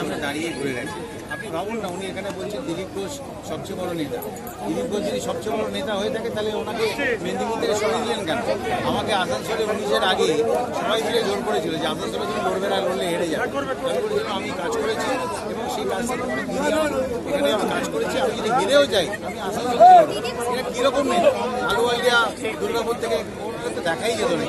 সামনে দাঁড়িয়ে ঘুরে গেছে। আপনি ভাবুন না, উনি এখানে বলছেন দিলীপ ঘোষ সবচেয়ে বড় নেতা। দিলীপ ঘোষ যদি সবচেয়ে বড় নেতা হয়ে থাকে, তাহলে ওনাকে মেদিনীপুর থেকে সরিয়ে দিলেন কেন? আমাকে আসানসোলে উনিশের আগে সবাই মিলে জোর করেছিল যে আসানসোলে তুমি লড়বে না, লড়লে হেরে যাবে। আমি কাজ করেছি এবং সেই কাজ এখানে আমি কাজ করেছি, আমি যদি হেরেও যাই, আমি আসানসোলে কীরকম নেই? আলুয়ালিয়া দুর্গাপুর থেকে দেখাই যেত না।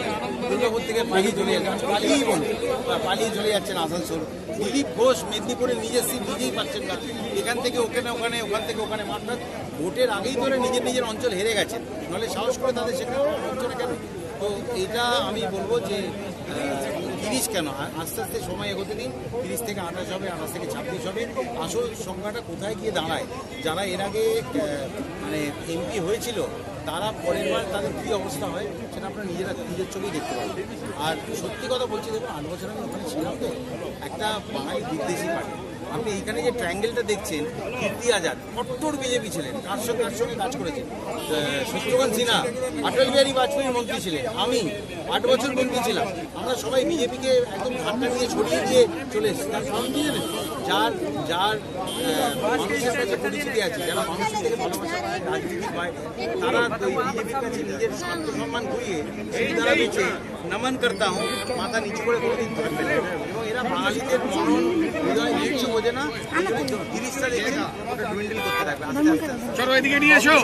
দুর্গাপুর থেকে পালিয়ে চলে যাচ্ছেন পালিয়েই বলুন বা পালিয়ে চলে যাচ্ছেন আসানসোল। দিলীপ ঘোষ মেদিনীপুরে নিজের সিট নিজেই পাচ্ছেন না। এখান থেকে ওখানে ওখানে, ওখান থেকে ওখানে। অর্থাৎ ভোটের আগেই ধরে নিজের নিজের অঞ্চল হেরে গেছেন নাহলে সাহস করে তাদের সেখানে অঞ্চলে কেন? তো এটা আমি বলব যে তিরিশ কেন? আস্তে আস্তে সময় এগোতে দিন। তিরিশ থেকে আঠাশ হবে, আঠাশ থেকে ছাব্বিশ হবে। আসল সংখ্যাটা কোথায় গিয়ে দাঁড়ায়? যারা এর আগে মানে এমপি হয়েছিল, তারা পরের বার তাদের কী অবস্থা হয় সেটা আপনারা নিজেরা নিজের চোখেই দেখতে পাবেন। আর সত্যি কথা বলছি, দেখুন আট বছর আমি ওখানে ছিলাম তো, একটা বাঙালি বিদ্বেষী পার্টি। আপনি এখানে যে ট্রায়াঙ্গেলটা দেখছেন কীর্তি আজাদ কট্টর বিজেপি ছিলেন, কার সঙ্গে কার সঙ্গে কাজ করেছেন? শত্রুঘ্ন সিনহা অটল বিহারী বাজপেয়ীর মন্ত্রী ছিলেন, আমি আট বছর মন্ত্রী ছিলাম। আমরা সবাই বিজেপিকে একদম ধাক্কা দিয়ে ছড়িয়ে দিয়ে চলে এসেছি। তার কারণ কি জানেন? যার যার মানুষের কাছে পরিচিতি আছে, যারা মানুষের থেকে ভালোবাসা পায়, রাজনীতি পায়, তারা বিজেপির কাছে নিজের আত্মসম্মান ঘুরিয়ে সেই তারা বেঁচে নমন করতা হুঁ মাথা নিচু করে কোনোদিন থাকবে এবং এরা বাঙালিদের মনন হৃদয় বোঝে না। তিরিশটা করতে থাকবে। আস্তে আস্তে। চলো এদিকে নিয়ে এসো।